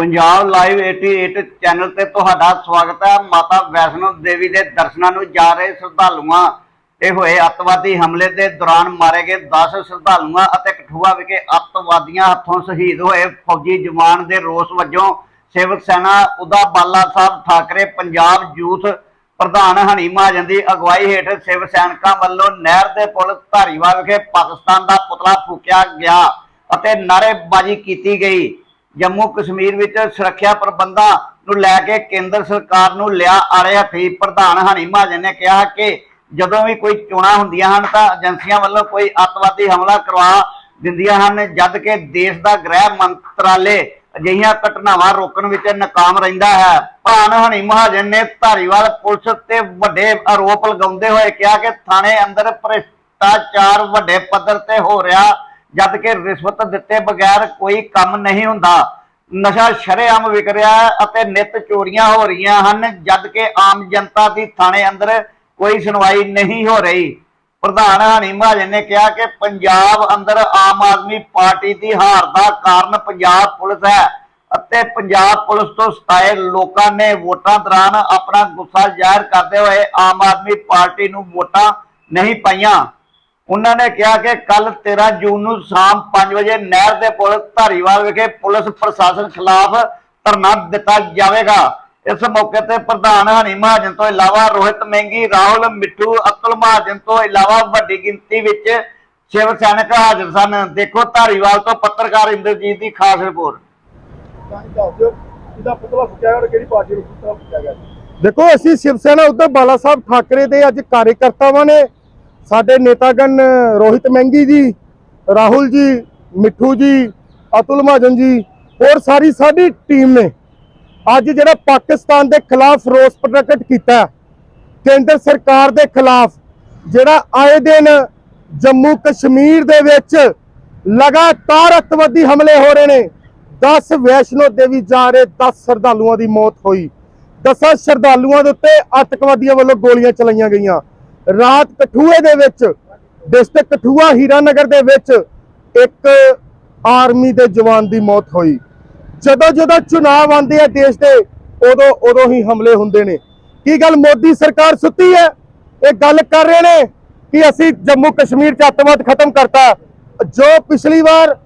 Punjab live 88 channel ਤੇ ਤੁਹਾਡਾ ਸਵਾਗਤ ਹੈ। ਮਾਤਾ ਵੈਸ਼ਨੋ ਦੇਵੀ ਦੇ ਦਰਸ਼ਨਾਂ ਨੂੰ ਜਾ ਰਹੇ ਸ਼ਰਧਾਲੂਆਂ ਤੇ ਹੋਏ ਅੱਤਵਾਦੀ ਹਮਲੇ ਦੇ ਦੌਰਾਨ ਮਾਰੇ ਗਏ 10 ਸ਼ਰਧਾਲੂਆਂ ਅਤੇ ਕਠੂਆ ਵਿਖੇ ਅੱਤਵਾਦੀਆਂ ਹੱਥੋਂ ਸ਼ਹੀਦ ਹੋਏ ਫੌਜੀ ਜਵਾਨ ਦੇ ਰੋਸ ਵਜੋਂ ਸਿਵਕ ਸੈਨਾ ਉਦਾ ਬਾਲਾ ਸਾਹਿਬ ਠਾਕਰੇ, ਪੰਜਾਬ ਯੂਥ ਪ੍ਰਧਾਨ ਹਨੀ ਮਹਾਜਨ ਦੀ ਅਗਵਾਈ ਹੇਠ ਸਿਵ ਸੈਨਿਕਾਂ ਵੱਲੋਂ ਨਹਿਰ ਦੇ ਪੁਲ ਧਾਰੀਵਾਲ ਵਿਖੇ ਪਾਕਿਸਤਾਨ ਦਾ ਪੁਤਲਾ ਫੂਕਿਆ ਗਿਆ ਅਤੇ ਨਾਅਰੇਬਾਜ਼ੀ ਕੀਤੀ ਗਈ। ਜੰਮੂ ਕਸ਼ਮੀਰ ਵਿੱਚ ਸੁਰੱਖਿਆ ਪ੍ਰਬੰਧਾਂ ਨੂੰ ਲੈ ਕੇ ਕੇਂਦਰ ਸਰਕਾਰ ਨੂੰ ਲਿਆ ਆੜੇ ਹੱਥੀ ਪ੍ਰਧਾਨ ਹਨੀ ਮਹਾਜਨ ਨੇ ਕਿਹਾ ਕਿ ਜਦੋਂ ਵੀ ਕੋਈ ਚੋਣਾਂ ਹੁੰਦੀਆਂ ਹਨ ਤਾਂ ਏਜੰਸੀਆਂ ਵੱਲੋਂ ਕੋਈ ਅੱਤਵਾਦੀ ਹਮਲਾ ਕਰਵਾ ਦਿੰਦੀਆਂ ਹਨ, ਜਦ ਕਿ ਦੇਸ਼ ਦਾ ਗ੍ਰਹਿ ਮੰਤਰਾਲੇ ਅਜਿਹੀਆਂ ਘਟਨਾਵਾਂ ਰੋਕਣ ਵਿੱਚ ਨਾਕਾਮ ਰਹਿੰਦਾ ਹੈ। ਭਾਨ ਹਣੀ ਮਹਾਜਨ ਨੇ ਧਾਰੀਵਾਲ ਪੁਲਿਸ ਤੇ ਵੱਡੇ ਆਰੋਪ ਲਗਾਉਂਦੇ ਹੋਏ ਕਿਹਾ ਕਿ ਥਾਣੇ ਅੰਦਰ ਭ੍ਰਿਸ਼ਟਾਚਾਰ ਵੱਡੇ ਪੱਧਰ ਤੇ ਹੋ ਰਿਹਾ ਜਦ ਕਿ ਰਿਸ਼ਵਤ ਦਿੱਤੇ ਬਗੈਰ ਕੋਈ ਕੰਮ ਨਹੀਂ ਹੁੰਦਾ। ਨਸ਼ਾ ਸ਼ਰੇਆਮ ਵਿਕ ਰਿਹਾ ਅਤੇ ਨਿਤ ਚੋਰੀਆਂ ਹੋ ਰਹੀਆਂ ਹਨ, ਜਦ ਕਿ ਆਮ ਜਨਤਾ ਦੀ ਥਾਣੇ ਅੰਦਰ ਕੋਈ ਸੁਣਵਾਈ ਨਹੀਂ ਹੋ ਰਹੀ। ਪ੍ਰਧਾਨ ਹਨੀ ਮਹਾਜਨ ਨੇ ਕਿਹਾ ਕਿ ਪੰਜਾਬ ਅੰਦਰ ਆਮ ਆਦਮੀ ਪਾਰਟੀ ਦੀ ਹਾਰ ਦਾ ਕਾਰਨ ਪੰਜਾਬ ਪੁਲਿਸ ਹੈ ਅਤੇ ਪੰਜਾਬ ਪੁਲਿਸ ਤੋਂ ਸਤਾਏ ਲੋਕਾਂ ਨੇ ਵੋਟਾਂ ਦੌਰਾਨ ਆਪਣਾ ਗੁੱਸਾ ਜ਼ਾਹਿਰ ਕਰਦੇ ਹੋਏ ਆਮ ਆਦਮੀ ਪਾਰਟੀ ਨੂੰ ਵੋਟਾਂ ਨਹੀਂ ਪਾਈਆਂ। ਉਹਨਾਂ ਨੇ ਕਿਹਾ ਕਿ ਕੱਲ 13 ਜੂਨ ਨੂੰ ਸ਼ਾਮ 5 ਵਜੇ ਨਹਿਰ ਦੇ ਪੁਲ ਧਾਰੀਵਾਲ ਵਿਖੇ ਪੁਲਿਸ ਪ੍ਰਸ਼ਾਸਨ ਖਿਲਾਫ ਧਰਨਾ ਦਿੱਤਾ ਜਾਵੇਗਾ। ਇਸ ਮੌਕੇ ਤੇ ਪ੍ਰਧਾਨ ਹਨੀ ਮਹਾਜਨ ਤੋਂ ਇਲਾਵਾ ਰੋਹਿਤ ਮਹਿੰਗੀ ਰਾਹੁਲ ਮਿੱਠੂ ਅਕਲ ਮਹਾਜਨ ਤੋਂ ਇਲਾਵਾ ਵੱਡੀ ਗਿਣਤੀ ਵਿੱਚ ਸ਼ਿਵ ਸੈਨਿਕ ਹਾਜ਼ਰ ਸਨ। ਦੇਖੋ ਧਾਰੀਵਾਲ ਤੋਂ ਪੱਤਰਕਾਰ ਇੰਦਰਜੀਤ ਦੀ ਖਾਸ ਰਿਪੋਰਟ। ਦੇਖੋ ਅਸੀਂ ਸ਼ਿਵ ਸੈਨਾ ਉਧਰ ਬਾਲਾ ਸਾਹਿਬ ਠਾਕਰੇ ਦੇ ਅੱਜ ਕਾਰਜਕਰਤਾਵਾਂ ਨੇ ਸਾਡੇ ਨੇਤਾਗਣ ਰੋਹਿਤ ਮਹਿੰਗੀ ਜੀ, ਰਾਹੁਲ ਜੀ, ਮਿੱਠੂ ਜੀ, ਅਤੁਲ ਮਹਾਜਨ ਜੀ, ਹੋਰ ਸਾਰੀ ਸਾਡੀ ਟੀਮ ਨੇ ਅੱਜ ਜਿਹੜਾ ਪਾਕਿਸਤਾਨ ਦੇ ਖਿਲਾਫ ਰੋਸ ਪ੍ਰਗਟ ਕੀਤਾ, ਕੇਂਦਰ ਸਰਕਾਰ ਦੇ ਖਿਲਾਫ, ਜਿਹੜਾ ਆਏ ਦਿਨ ਜੰਮੂ ਕਸ਼ਮੀਰ ਦੇ ਵਿੱਚ ਲਗਾਤਾਰ ਅੱਤਵਾਦੀ ਹਮਲੇ ਹੋ ਰਹੇ ਨੇ 10 ਵੈਸ਼ਨੋ ਦੇਵੀ ਜਾ ਰਹੇ 10 ਸ਼ਰਧਾਲੂਆਂ ਦੀ ਮੌਤ ਹੋਈ। ਦਸਾਂ ਸ਼ਰਧਾਲੂਆਂ ਦੇ ਉੱਤੇ ਅੱਤਵਾਦੀਆਂ ਵੱਲੋਂ ਗੋਲੀਆਂ ਚਲਾਈਆਂ ਗਈਆਂ। ਰਾਤ ਕਠੂਏ ਦੇ ਵਿੱਚ ਡਿਸਟ੍ਰਿਕਟ ਕਠੂਆ ਹੀਰਾਨਗਰ ਦੇ ਵਿੱਚ ਇੱਕ ਆਰਮੀ ਦੇ ਜਵਾਨ ਦੀ ਮੌਤ ਹੋਈ। ਜਦੋਂ ਜਦੋਂ ਚੁਣਾਵ ਆਉਂਦੇ ਆ ਦੇਸ਼ ਦੇ, ਉਦੋਂ ਉਦੋਂ ਹੀ ਹਮਲੇ ਹੁੰਦੇ ਨੇ। ਕੀ ਗੱਲ ਮੋਦੀ ਸਰਕਾਰ ਸੁੱਤੀ ਹੈ? ਇਹ ਗੱਲ ਕਰ ਰਹੇ ਨੇ ਕਿ ਅਸੀਂ ਜੰਮੂ ਕਸ਼ਮੀਰ ਚ ਅੱਤਵਾਦ ਖਤਮ ਕਰਤਾ। ਜੋ ਪਿਛਲੀ ਵਾਰ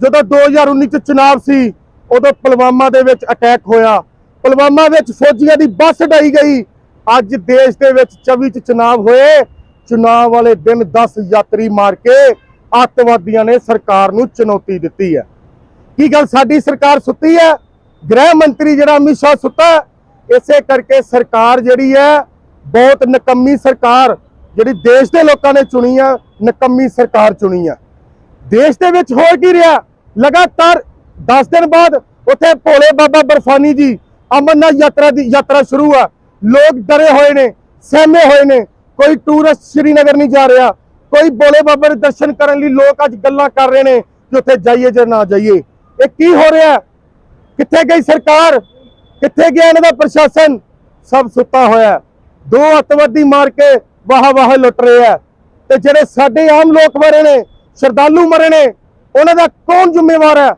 ਜਦੋਂ 2019 ਚ ਚੁਣਾਵ ਸੀ, ਉਦੋਂ ਪੁਲਵਾਮਾ ਦੇ ਵਿੱਚ ਅਟੈਕ ਹੋਇਆ। ਪੁਲਵਾਮਾ ਵਿੱਚ ਫੌਜੀਆਂ ਦੀ ਬੱਸ ਡਾਈ ਗਈ। ਅੱਜ ਦੇਸ਼ ਦੇ ਵਿੱਚ 24 ਚ ਚੁਣਾਵ ਹੋਏ। ਚੁਣਾਵ ਵਾਲੇ ਦਿਨ 10 ਯਾਤਰੀ ਮਾਰ ਕੇ ਅੱਤਵਾਦੀਆਂ ਨੇ ਸਰਕਾਰ ਨੂੰ ਚੁਣੌਤੀ ਦਿੱਤੀ ਹੈ। ਕੀ ਗੱਲ ਸਾਡੀ ਸਰਕਾਰ ਸੁੱਤੀ ਹੈ? ਗ੍ਰਹਿ ਮੰਤਰੀ ਜਿਹੜਾ ਅਮਿਤ ਸ਼ਾਹ ਸੁੱਤਾ ਇਸੇ ਕਰਕੇ ਸਰਕਾਰ ਜਿਹੜੀ ਹੈ, ਬਹੁਤ ਨਕੰਮੀ ਸਰਕਾਰ ਜਿਹੜੀ ਦੇਸ਼ ਦੇ ਲੋਕਾਂ ਨੇ ਚੁਣੀ ਆ, ਨਕੰਮੀ ਸਰਕਾਰ ਚੁਣੀ ਆ। ਦੇਸ਼ ਦੇ ਵਿੱਚ ਹੋ ਕੀ ਰਿਹਾ? ਲਗਾਤਾਰ 10 ਦਿਨ ਬਾਅਦ ਉੱਥੇ ਭੋਲੇ ਬਾਬਾ ਬਰਫਾਨੀ ਜੀ ਅਮਰਨਾਥ ਯਾਤਰਾ ਦੀ ਯਾਤਰਾ ਸ਼ੁਰੂ ਆ। ਲੋਕ ਡਰੇ ਹੋਏ ਨੇ, ਸਹਿਮੇ ਹੋਏ ਨੇ। ਕੋਈ ਟੂਰਿਸਟ ਸ਼੍ਰੀਨਗਰ ਨਹੀਂ ਜਾ ਰਿਹਾ। ਕੋਈ ਬੋਲੇ ਬਾਬਾ ਦੇ ਦਰਸ਼ਨ ਕਰਨ ਲਈ ਲੋਕ ਅੱਜ ਗੱਲਾਂ ਕਰ ਰਹੇ ਨੇ ਕਿ ਉੱਥੇ ਜਾਈਏ ਜਾਂ ਨਾ ਜਾਈਏ। ਇਹ ਕੀ ਹੋ ਰਿਹਾ? ਕਿੱਥੇ ਗਈ ਸਰਕਾਰ? ਕਿੱਥੇ ਗਿਆ ਇਹਨਾਂ ਦਾ ਪ੍ਰਸ਼ਾਸਨ? ਸਭ ਸੁੱਤਾ ਹੋਇਆ ਦੋ ਅੱਤਵਾਦੀ ਮਾਰ ਕੇ ਵਾਹ ਵਾਹ ਲੁੱਟ ਰਹੇ ਆ ਤੇ ਜਿਹੜੇ ਸਾਡੇ ਆਮ ਲੋਕ ਮਰੇ ਨੇ, ਸ਼ਰਧਾਲੂ ਮਰੇ ਨੇ, ਉਹਨਾਂ ਦਾ ਕੌਣ ਜ਼ਿੰਮੇਵਾਰ ਹੈ?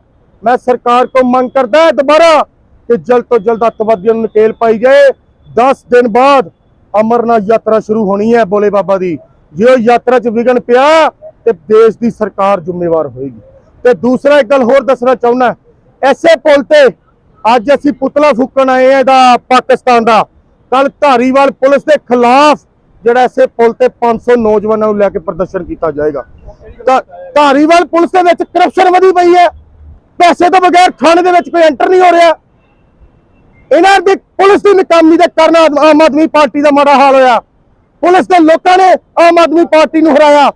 ਮੈਂ ਸਰਕਾਰ ਤੋਂ ਮੰਗ ਕਰਦਾ ਦੁਬਾਰਾ ਕਿ ਜਲਦ ਤੋਂ ਜਲਦ ਅੱਤਵਾਦੀਆਂ ਨੂੰ ਨਕੇਲ ਪਾਈ ਜਾਏ। 10 ਦਿਨ ਬਾਅਦ ਅਮਰਨਾਥ ਯਾਤਰਾ ਸ਼ੁਰੂ ਹੋਣੀ ਹੈ ਬੋਲੇ ਬਾਬਾ ਦੀ। ਜੇ ਉਹ ਯਾਤਰਾ 'ਚ ਵਿਗਨ ਪਿਆ, ਤੇ ਦੇਸ਼ ਦੀ ਸਰਕਾਰ ਜ਼ਿੰਮੇਵਾਰ ਹੋਏਗੀ। ਤੇ ਦੂਸਰਾ ਇੱਕ ਗੱਲ ਹੋਰ ਦੱਸਣਾ ਚਾਹੁੰਦਾ ਐਸੇ ਪੁਲ ਤੇ ਅੱਜ ਅਸੀਂ ਪੁਤਲਾ ਫੂਕਣ ਆਏ ਆ ਇਹਦਾ ਪਾਕਿਸਤਾਨ ਦਾ। ਕੱਲ ਧਾਰੀਵਾਲ ਪੁਲਿਸ ਦੇ ਖਿਲਾਫ ਜਿਹੜਾ ਐਸੇ ਪੁਲ ਤੇ 500 ਨੌਜਵਾਨਾਂ ਨੂੰ ਲੈ ਕੇ ਪ੍ਰਦਰਸ਼ਨ ਕੀਤਾ ਜਾਏਗਾ। ਧਾ- ਧਾਰੀਵਾਲ ਪੁਲਿਸ ਦੇ ਵਿੱਚ ਕਰਪਸ਼ਨ ਵਧੀ ਪਈ ਹੈ। ਪੈਸੇ ਤੋਂ ਬਗੈਰ ਥਾਣੇ ਦੇ ਵਿੱਚ ਕੋਈ ਐਂਟਰ ਨਹੀਂ ਹੋ ਰਿਹਾ। ਇਹਨਾਂ ਦੀ ਪੁਲਿਸ ਦੀ ਨਕਾਮੀ ਦੇ ਕਾਰਨ ਆਮ ਆਦਮੀ ਪਾਰਟੀ ਦਾ ਮਾੜਾ ਹਾਲ ਹੋਇਆ। ਪੁਲਿਸ ਦੇ ਲੋਕਾਂ ਨੇ ਆਮ ਆਦਮੀ ਪਾਰਟੀ ਨੂੰ ਹਰਾਇਆ।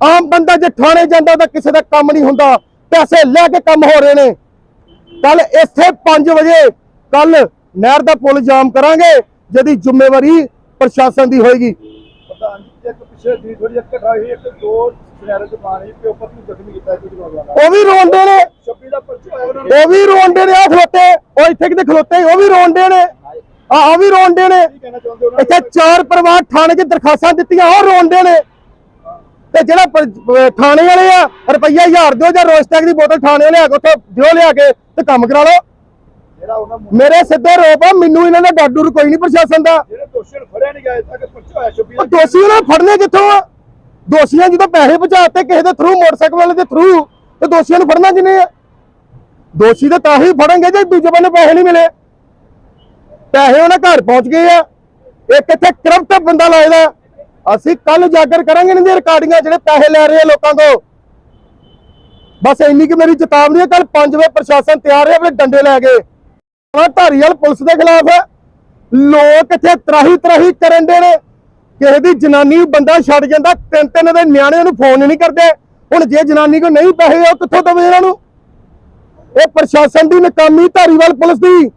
ਆਮ ਬੰਦਾ ਜੇ ਥਾਣੇ ਜਾਂਦਾ ਤਾਂ ਕਿਸੇ ਦਾ ਕੰਮ ਨਹੀਂ ਹੁੰਦਾ। ਪੈਸੇ ਲੈ ਕੇ ਕੰਮ ਹੋ ਰਹੇ ਨੇ। ਕੱਲ ਇੱਥੇ 5 ਵਜੇ ਕੱਲ ਨਹਿਰ ਦਾ ਪੁਲ ਜਾਮ ਕਰਾਂਗੇ, ਜਿਹਦੀ ਜ਼ਿੰਮੇਵਾਰੀ ਪ੍ਰਸ਼ਾਸਨ ਦੀ ਹੋਏਗੀ। ਪ੍ਰਧਾਨ ਜੀ, ਇੱਕ ਪਿਛਲੇ ਦੀ ਥੋੜੀ ਜਿਹੀ ਘਟਨਾ ਇੱਕ ਦੋ ਪਿਓ ਜ਼ਖਮੀ ਕੀਤਾ ਉਹ ਵੀ ਰੋਂਦੇ ਨੇ। 26 ਦਾ ਪਰਚਾ ਹੋਇਆ ਉਹਨਾਂ ਨੇ। ਉਹ ਵੀ ਰੋਂਦੇ ਨੇ ਆ ਖਲੋਤੇ ਉਹ ਇੱਥੇ ਕਿਤੇ ਖਲੋਤੇ ਉਹ ਵੀ ਰੋਂਦੇ ਨੇ। ਆ ਆ ਵੀ ਰੋਂਦੇ ਨੇ। ਇੱਥੇ ਚਾਰ ਪਰਿਵਾਰ ਥਾਣੇ 'ਚ ਦਰਖਾਸਤਾਂ ਦਿੱਤੀਆਂ ਉਹ ਰੋਂਦੇ ਨੇ। ਤੇ ਜਿਹੜਾ ਥਾਣੇ ਵਾਲੇ ਆ ਰੁਪਈਆ 1000 ਦਿਓ ਜਾਂ ਰੋਸਟੈਕ ਦੀ ਬੋਤਲ ਥਾਣੇ ਲਿਆ ਕੇ ਉੱਥੋਂ ਦਿਓ ਲਿਆ ਕੇ ਤੇ ਕੰਮ ਕਰਾ ਲਓ। ਮੇਰੇ ਸਿੱਧੇ ਰੋਪ ਆ ਮੈਨੂੰ ਇਹਨਾਂ ਦਾ ਡਰ ਕੋਈ ਨਹੀਂ ਪ੍ਰਸ਼ਾਸਨ ਦਾ। ਜਿਹੜੇ ਦੋਸ਼ੀ ਫੜਿਆ ਨਹੀਂ ਗਿਆ ਤੱਕ ਪਰਚਾ ਹੋਇਆ ਛੁਪੀ ਉਹ ਦੋਸ਼ੀ ਉਹਨਾਂ ਫੜਨੇ ਕਿੱਥੋਂ ਆ? ਦੋਸ਼ੀਆਂ ਜਦੋਂ ਪੈਸੇ ਪਹੁੰਚਾਤੇ ਕਿਸੇ ਦੇ ਥਰੂ ਮੋਟਰਸਾਈਕਲ ਵਾਲੇ ਦੇ ਥਰੂ ਤੇ ਦੋਸ਼ੀਆਂ ਨੂੰ ਫੜਨਾ ਕਿਨੇ ਆ? ਦੋਸ਼ੀ ਤਾਂ ਤਾਂ ਹੀ ਫੜਨਗੇ ਜੇ ਦੂਜੇ ਬੰਨੇ ਪੈਸੇ ਨਹੀਂ ਮਿਲੇ। ਪੈਸੇ ਉਹਨਾਂ ਘਰ ਪਹੁੰਚ ਗਏ ਆ। ਇਹ ਕਿੱਥੇ ਕਰਪਟ ਬੰਦਾ ਲਾਇਦਾ। ਅਸੀਂ ਕੱਲ ਜਾਗਰ ਕਰਾਂਗੇ ਇਹਨਾਂ ਦੀਆਂ ਰਿਕਾਰਡਿੰਗਾਂ ਜਿਹੜੇ ਪੈਸੇ ਲੈ ਰਹੇ ਆ ਲੋਕਾਂ ਤੋਂ ਬਸ ਇੰਨੀ ਕਿ ਮੇਰੀ ਚੇਤਾਵਨੀ ਹੈ ਕੱਲ 5 ਵਜੇ ਪ੍ਰਸ਼ਾਸਨ ਤਿਆਰ ਹੈ ਆਪਣੇ ਡੰਡੇ ਲੈ ਕੇ। ਆਹ ਧਾਰੀਵਾਲ ਪੁਲਿਸ ਦੇ ਖਿਲਾਫ ਲੋਕ ਇੱਥੇ ਤਰਾਹੀ ਤਰਾਹੀ ਕਰਨ ਦੇ ਨੇ। ਕਿਸੇ ਦੀ ਜਨਾਨੀ ਨੂੰ ਬੰਦਾ ਛੱਡ ਜਾਂਦਾ, ਤਿੰਨ ਤਿੰਨ ਦੇ ਨਿਆਣੇ ਨੂੰ ਫੋਨ ਨਹੀਂ ਕਰਦੇ। ਹੁਣ ਜੇ ਜਨਾਨੀ ਕੋ ਨਹੀਂ ਪੈਸੇ, ਉਹ ਕਿੱਥੋਂ ਦਵੇ ਇਹਨਾਂ ਨੂੰ? ਇਹ ਪ੍ਰਸ਼ਾਸਨ ਦੀ ਨਕਾਮੀ ਧਾਰੀਵਾਲ ਪੁਲਿਸ ਦੀ।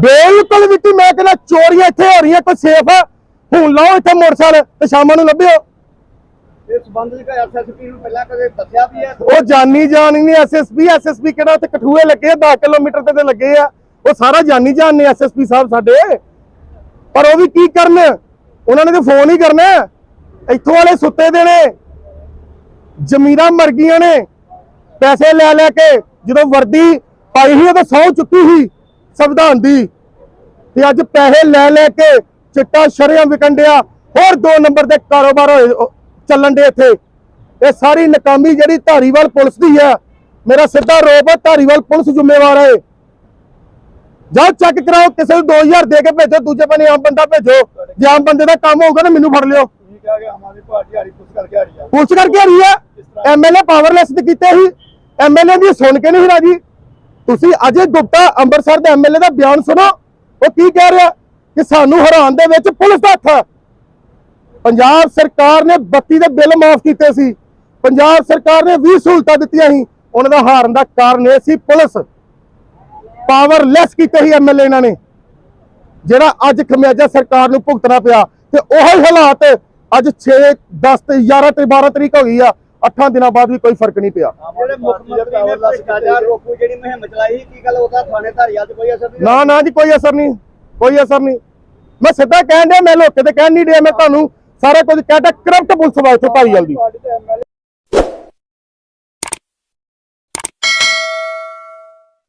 ਬਿਲਕੁਲ ਵੀ ਮੈਂ ਕਹਿੰਦਾ ਚੋਰੀਆਂ ਇੱਥੇ ਹੋ ਰਹੀਆਂ, ਕੋਈ ਸੇਫ ਹੁਣ ਲਾਓ ਇੱਥੇ ਮੋਟਰਸਾਈਕਲ, ਤੇ ਸ਼ਾਮਾਂ ਨੂੰ ਲੱਭਿਓ। ਇਸ ਸੰਬੰਧ ਵਿੱਚ ਐਸਐਸਪੀ ਨੂੰ ਪਹਿਲਾਂ ਕਦੇ ਦੱਸਿਆ ਵੀ ਹੈ ਉਹ ਜਾਨੀ ਜਾਨ ਨਹੀਂ ਐਸਐਸਪੀ ਐਸਐਸਪੀ ਕਿਹੜਾ ਉੱਥੇ ਕਠੂਏ ਲੱਗੇ ਆ 10 ਕਿਲੋਮੀਟਰ ਤੇ ਤੇ ਲੱਗੇ ਆ। ਉਹ ਸਾਰਾ ਜਾਨੀ ਜਾਨ ਨੇ ਐਸਐਸਪੀ ਸਾਹਿਬ ਸਾਡੇ। ਪਰ ਉਹ ਵੀ ਕੀ ਕਰਨ? ਉਹਨਾਂ ਨੇ ਤੇ ਫੋਨ ਹੀ ਕਰਨਾ। ਇੱਥੋਂ ਵਾਲੇ ਸੁੱਤੇ ਦੇ ਨੇ। ਜ਼ਮੀਰਾਂ ਮਰ ਗਈਆਂ ਨੇ। ਪੈਸੇ ਲੈ ਲੈ ਕੇ ਜਦੋਂ ਵਰਦੀ ਪਾਈ ਸੀ, ਉਦੋਂ ਤਾਂ ਸੌ ਚੁੱਕੀ ਸੀ ਸੰਵਿਧਾਨ ਦੀ। ਤੇ ਅੱਜ ਪੈਸੇ ਲੈ ਲੈ ਕੇ ਚਿੱਟਾ ਸ਼ਰਿਆਂ ਵਿਕੰਡਿਆ ਹੋਰ ਦੋ ਨੰਬਰ ਦੇ ਕਾਰੋਬਾਰ ਹੋਏ ਚੱਲਣ ਦੇ ਇੱਥੇ। ਇਹ ਸਾਰੀ ਨਕਾਮੀ ਜਿਹੜੀ ਧਾਰੀਵਾਲ ਪੁਲਿਸ ਦੀ ਹੈ, ਮੇਰਾ ਸਿੱਧਾ ਰੋਪ ਹੈ, ਧਾਰੀਵਾਲ ਪੁਲਿਸ ਜ਼ਿੰਮੇਵਾਰ ਹੈ। ਜਾਓ ਚੈੱਕ ਕਰਾਓ ਕਿਸੇ ਨੂੰ 2000 ਦੇ ਕੇ ਭੇਜੋ ਦੂਜੇ ਬੰਨੇ ਆਮ ਬੰਦਾ ਭੇਜੋ। ਜੇ ਆਮ ਬੰਦੇ ਦਾ ਕੰਮ ਹੋਊਗਾ ਨਾ ਮੈਨੂੰ ਫੜ ਲਿਓ। ਤੁਸੀਂ ਕਿਹਾ ਕਿ ਆਮ ਆਦਮੀ ਪਾਰਟੀ ਹਾਰੀ ਪੁਲਿਸ ਕਰਕੇ ਰਹੀ ਆ? ਕਰਕੇ ਐਮਐਲਏ ਪਾਵਰਲੈਸ ਤੇ ਕੀਤੇ ਸੀ? ਐਮਐਲਏ ਦੀ ਸੁਣ ਕੇ ਨਹੀਂ ਰਾਜੀ? ਤੁਸੀਂ ਅਜੇ ਗੁਪਤਾ ਅੰਮ੍ਰਿਤਸਰ ਦੇ ਐਮਐਲਏ ਦਾ ਬਿਆਨ ਸੁਣੋ। ਉਹ ਕੀ ਕਹਿ ਰਿਹਾ? ਕਿ ਸਾਨੂੰ ਹਰਾਉਣ ਦੇ ਵਿੱਚ ਪੁਲਿਸ ਦਾ ਹੱਥ ਪੰਜਾਬ ਸਰਕਾਰ ਨੇ 32 ਦੇ ਬਿੱਲ ਮਾਫ ਕੀਤੇ ਸੀ। ਪੰਜਾਬ ਸਰਕਾਰ ਨੇ 20 ਸਹੂਲਤਾਂ ਦਿੱਤੀਆਂ ਸੀ। ਉਹਨਾਂ ਦਾ ਹਾਰਨ ਦਾ ਕਾਰਨ ਇਹ ਸੀ ਪੁਲਿਸ। ਪਾਵਰਲੈਸ ਕੀਤੇ ਸੀ ਐਮਐਲਏ ਇਹਨਾਂ ਨੇ। ਜਿਹੜਾ ਅੱਜ ਖਮਿਆਜਾ ਸਰਕਾਰ ਨੂੰ ਭੁਗਤਣਾ ਪਿਆ ਤੇ ਉਹੀ ਹਾਲਾਤ ਅੱਜ 6 10 ਤੇ 11 ਤੇ 12 ਤਰੀਕ ਹੋ ਗਈ ਆ 8 ਦਿਨਾਂ ਬਾਅਦ ਵੀ ਕੋਈ ਫ਼ਰਕ ਨਹੀਂ ਪਿਆ। ਨੇ ਨਾ ਜੀ ਕੋਈ ਅਸਰ ਨਹੀਂ ਕੋਈ ਅਸਰ ਨਹੀਂ। ਮੈਂ ਸਿੱਧਾ ਕਹਿਣ ਡਿਆ ਮੈਂ ਲੋਕੇ ਤੇ ਕਹਿਣ ਨਹੀਂ ਡਿਆ ਮੈਂ ਤੁਹਾਨੂੰ ਸਾਰਾ ਕੁਝ ਕਹਿਤਾ ਕਰਪਟ ਪੁਲਿਸ ਵਾ ਇੱਥੇ ਭਾਈ ਜਲਦੀ।